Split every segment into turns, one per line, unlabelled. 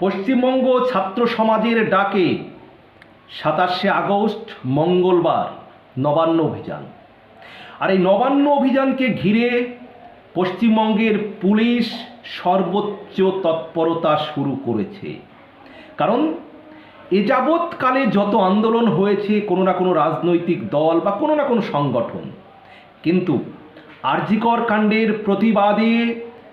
পশ্চিমবঙ্গ ছাত্র সমাজের ডাকে সাতাশে আগস্ট, মঙ্গলবার, নবান্ন অভিযান। আর এই নবান্ন অভিযানকে ঘিরে পশ্চিমবঙ্গের পুলিশ সর্বোচ্চ তৎপরতা শুরু করেছে। কারণ, এ যাবৎকালে যত আন্দোলন হয়েছে, কোনো না কোনো রাজনৈতিক দল বা কোনো না কোনো সংগঠন, কিন্তু আরজিকর কাণ্ডের প্রতিবাদে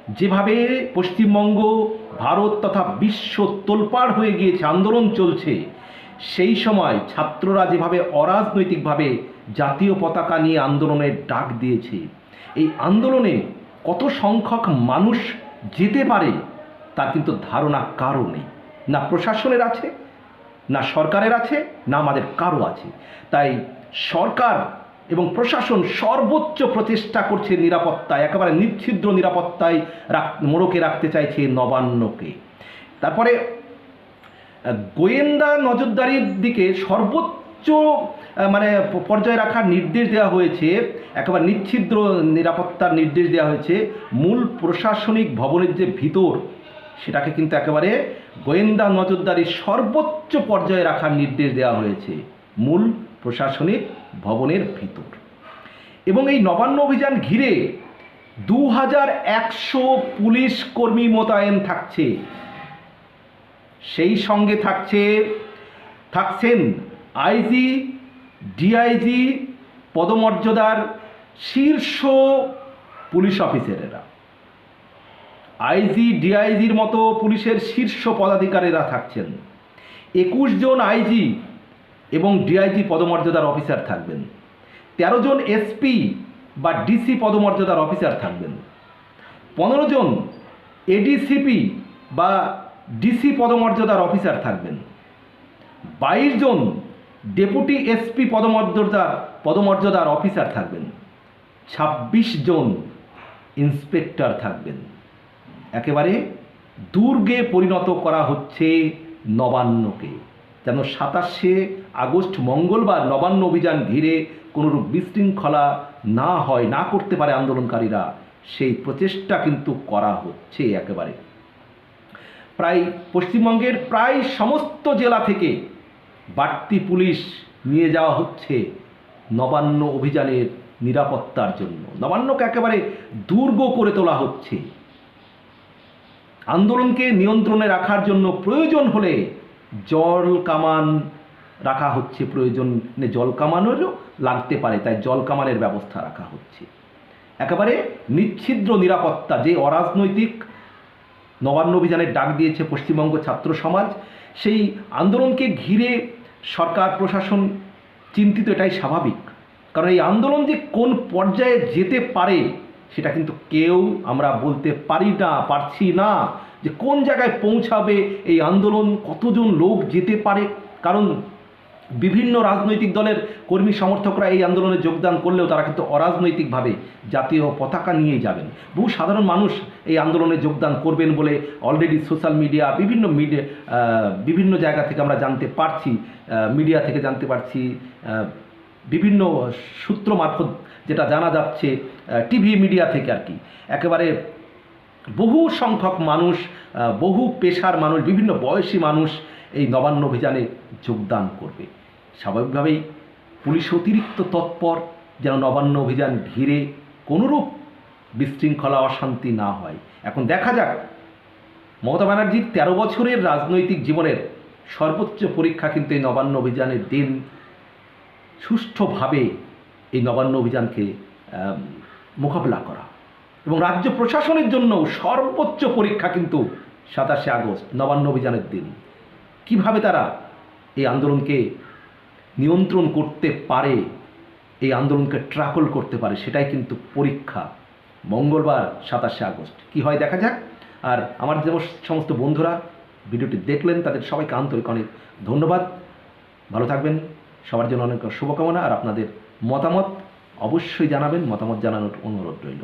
যেভাবে পশ্চিমবঙ্গ, ভারত তথা বিশ্ব তোলপাড় হয়ে গিয়েছে, আন্দোলন চলছে, সেই সময় ছাত্ররা যেভাবে অরাজনৈতিকভাবে জাতীয় পতাকা নিয়ে আন্দোলনের ডাক দিয়েছে, এই আন্দোলনে কত সংখ্যক মানুষ যেতে পারে, তার কিন্তু ধারণা কারও নেই। না প্রশাসনের আছে, না সরকারের আছে, না আমাদের কারও আছে। তাই সরকার এবং প্রশাসন সর্বোচ্চ প্রচেষ্টা করছে নিরাপত্তায়, একেবারে নিচ্ছিদ্র নিরাপত্তায় রাখ, মোড়কে রাখতে চাইছে নবান্নকে। তারপরে গোয়েন্দা নজরদারির দিকে সর্বোচ্চ মানে পর্যায়ে রাখার নির্দেশ দেওয়া হয়েছে, একেবারে নিচ্ছিদ্র নিরাপত্তার নির্দেশ দেওয়া হয়েছে। মূল প্রশাসনিক ভবনের যে ভিতর, সেটাকে কিন্তু একেবারে গোয়েন্দা নজরদারির সর্বোচ্চ পর্যায়ে রাখার নির্দেশ দেওয়া হয়েছে। মূল প্রশাসনিক ভবনের ভিতর। এবং এই নবান্ন অভিযান ঘিরে দু হাজার একশো পুলিশ কর্মী মোতায়েন থাকছে। সেই সঙ্গে থাকছে, থাকছেন আইজি, ডিআইজি, পদমর্যাদার শীর্ষ পুলিশ অফিসারেরা। আইজি, ডিআইজির মতো পুলিশের শীর্ষ পদাধিকারীরা থাকছেন। একুশ জন আইজি এবং ডিআইজি পদমর্যাদার অফিসার থাকবেন। তেরো জন এসপি বা ডিসি পদমর্যাদার অফিসার থাকবেন। পনেরো জন এডিসিপি বা ডিসি পদমর্যাদার অফিসার থাকবেন। বাইশ জন ডেপুটি এসপি পদমর্যাদার পদমর্যাদার অফিসার থাকবেন। ছাব্বিশ জন ইন্সপেক্টর থাকবেন। একেবারে দুর্গে পরিণত করা হচ্ছে নবান্নকে। যেন সাতাশে আগস্ট মঙ্গলবার নবান্ন অভিযান ঘিরে কোনোরূপ বিশৃঙ্খলা না হয়, না করতে পারে আন্দোলনকারীরা, সেই প্রচেষ্টা কিন্তু করা হচ্ছে একেবারে। প্রায় পশ্চিমবঙ্গের প্রায় সমস্ত জেলা থেকে বাড়তি পুলিশ নিয়ে যাওয়া হচ্ছে নবান্ন অভিযানের নিরাপত্তার জন্য। নবান্নকে একেবারে দুর্গ করে তোলা হচ্ছে। আন্দোলনকে নিয়ন্ত্রণে রাখার জন্য প্রয়োজন হলে জল, কামান রাখা হচ্ছে, প্রয়োজনে জল কামানোরও লাগতে পারে, তাই জল কামানের ব্যবস্থা রাখা হচ্ছে। একেবারে নিচ্ছিদ্র নিরাপত্তা, যে অরাজনৈতিক নবান্ন অভিযানের ডাক দিয়েছে পশ্চিমবঙ্গ ছাত্র সমাজ, সেই আন্দোলনকে ঘিরে সরকার, প্রশাসন চিন্তিত, এটাই স্বাভাবিক। কারণ এই আন্দোলন যে কোন পর্যায়ে যেতে পারে, সেটা কিন্তু কেউ আমরা বলতে পারি না, পারছি না যে কোন জায়গায় পৌঁছাবে, এই আন্দোলন, কতজন লোক যেতে পারে। কারণ বিভিন্ন রাজনৈতিক দলের কর্মী সমর্থকরা এই আন্দোলনে যোগদান করলেও তারা কিন্তু অরাজনৈতিকভাবে জাতীয় পতাকা নিয়ে যাবেন। বহু সাধারণ মানুষ এই আন্দোলনে যোগদান করবেন বলে অলরেডি সোশ্যাল মিডিয়া বিভিন্ন মিডিয়া বিভিন্ন জায়গা থেকে আমরা জানতে পারছি মিডিয়া থেকে জানতে পারছি বিভিন্ন সূত্র মারফত যেটা জানা যাচ্ছে টিভি মিডিয়া থেকে আর কি। একেবারে বহু সংখ্যক মানুষ বহু পেশার মানুষ, বিভিন্ন বয়সী মানুষ এই নবান্ন অভিযানে যোগদান করবে। স্বাভাবিকভাবেই পুলিশ অতিরিক্ত তৎপর যেন নবান্ন অভিযান ঘিরে কোনোরূপ বিশৃঙ্খলা, অশান্তি না হয়। এখন দেখা যাক, মমতা ব্যানার্জির তেরো বছরের রাজনৈতিক জীবনের সর্বোচ্চ পরীক্ষা কিন্তু এই নবান্ন অভিযানের দিন। সুষ্ঠুভাবে এই নবান্ন অভিযানকে মোকাবিলা করা। এবং রাজ্য প্রশাসনের জন্য সর্বোচ্চ পরীক্ষা কিন্তু সাতাশে আগস্ট, নবান্ন অভিযানের দিন। কীভাবে তারা এই আন্দোলনকে নিয়ন্ত্রণ করতে পারে, এই আন্দোলনকে ট্রাকল করতে পারে, সেটাই কিন্তু পরীক্ষা। মঙ্গলবার সাতাশে আগস্ট। কি হয় দেখা যাক। আর আমার যে সমস্ত বন্ধুরা ভিডিওটি দেখলেন, তাদের সবাইকে আন্তরিক অনেক ধন্যবাদ। ভালো থাকবেন। সবার জন্য অনেক শুভকামনা। আর আপনাদের মতামত অবশ্যই জানাবেন। মতামত জানানোর অনুরোধ রইল।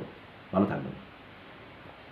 ভালো থাকবেন।